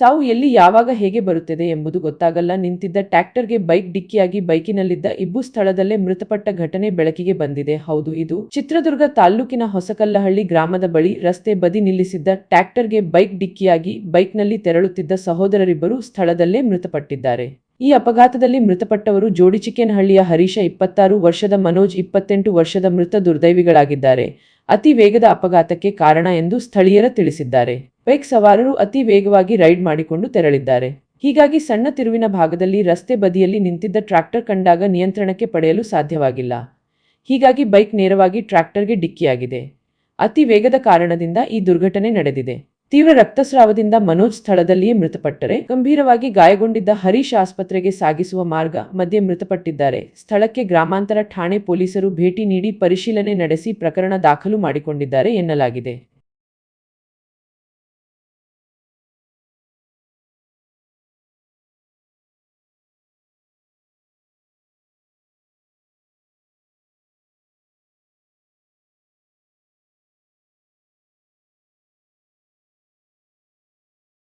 ಸಾವು ಎಲ್ಲಿ ಯಾವಾಗ ಹೇಗೆ ಬರುತ್ತದೆ ಎಂಬುದು ಗೊತ್ತಾಗಲ್ಲ. ನಿಂತಿದ್ದ ಟ್ರ್ಯಾಕ್ಟರ್ಗೆ ಬೈಕ್ ಡಿಕ್ಕಿಯಾಗಿ ಬೈಕಿನಲ್ಲಿದ್ದ ಇಬ್ಬು ಸ್ಥಳದಲ್ಲೇ ಮೃತಪಟ್ಟ ಘಟನೆ ಬೆಳಕಿಗೆ ಬಂದಿದೆ. ಹೌದು, ಇದು ಚಿತ್ರದುರ್ಗ ತಾಲ್ಲೂಕಿನ ಹೊಸಕಲ್ಲಹಳ್ಳಿ ಗ್ರಾಮದ ಬಳಿ ರಸ್ತೆ ಬದಿ ನಿಲ್ಲಿಸಿದ್ದ ಟ್ರ್ಯಾಕ್ಟರ್ಗೆ ಬೈಕ್ ಡಿಕ್ಕಿಯಾಗಿ ಬೈಕ್ನಲ್ಲಿ ತೆರಳುತ್ತಿದ್ದ ಸಹೋದರರಿಬ್ಬರು ಸ್ಥಳದಲ್ಲೇ ಮೃತಪಟ್ಟಿದ್ದಾರೆ. ಈ ಅಪಘಾತದಲ್ಲಿ ಮೃತಪಟ್ಟವರು ಜೋಡಿಚಿಕ್ಕೇನಹಳ್ಳಿಯ ಹರೀಶ ಇಪ್ಪತ್ತಾರು ವರ್ಷದ ಮನೋಜ್ ಇಪ್ಪತ್ತೆಂಟು ವರ್ಷದ ಮೃತ ದುರ್ದೈವಿಗಳಾಗಿದ್ದಾರೆ. ಅತಿ ವೇಗದ ಅಪಘಾತಕ್ಕೆ ಕಾರಣ ಎಂದು ಸ್ಥಳೀಯರ ತಿಳಿಸಿದ್ದಾರೆ. ಬೈಕ್ ಸವಾರರು ಅತಿ ವೇಗವಾಗಿ ರೈಡ್ ಮಾಡಿಕೊಂಡು ತೆರಳಿದ್ದಾರೆ. ಹೀಗಾಗಿ ಸಣ್ಣ ತಿರುವಿನ ಭಾಗದಲ್ಲಿ ರಸ್ತೆ ಬದಿಯಲ್ಲಿ ನಿಂತಿದ್ದ ಟ್ರ್ಯಾಕ್ಟರ್ ಕಂಡಾಗ ನಿಯಂತ್ರಣಕ್ಕೆ ಪಡೆಯಲು ಸಾಧ್ಯವಾಗಿಲ್ಲ. ಹೀಗಾಗಿ ಬೈಕ್ ನೇರವಾಗಿ ಟ್ರ್ಯಾಕ್ಟರ್ಗೆ ಡಿಕ್ಕಿಯಾಗಿದೆ. ಅತಿ ವೇಗದ ಕಾರಣದಿಂದ ಈ ದುರ್ಘಟನೆ ನಡೆದಿದೆ. ತೀವ್ರ ರಕ್ತಸ್ರಾವದಿಂದ ಮನೋಜ್ ಸ್ಥಳದಲ್ಲಿಯೇ ಮೃತಪಟ್ಟರೆ ಗಂಭೀರವಾಗಿ ಗಾಯಗೊಂಡಿದ್ದ ಹರೀಶ್ ಆಸ್ಪತ್ರೆಗೆ ಸಾಗಿಸುವ ಮಾರ್ಗ ಮಧ್ಯೆ ಮೃತಪಟ್ಟಿದ್ದಾರೆ. ಸ್ಥಳಕ್ಕೆ ಗ್ರಾಮಾಂತರ ಠಾಣೆ ಪೊಲೀಸರು ಭೇಟಿ ನೀಡಿ ಪರಿಶೀಲನೆ ನಡೆಸಿ ಪ್ರಕರಣ ದಾಖಲು ಮಾಡಿಕೊಂಡಿದ್ದಾರೆ ಎನ್ನಲಾಗಿದೆ.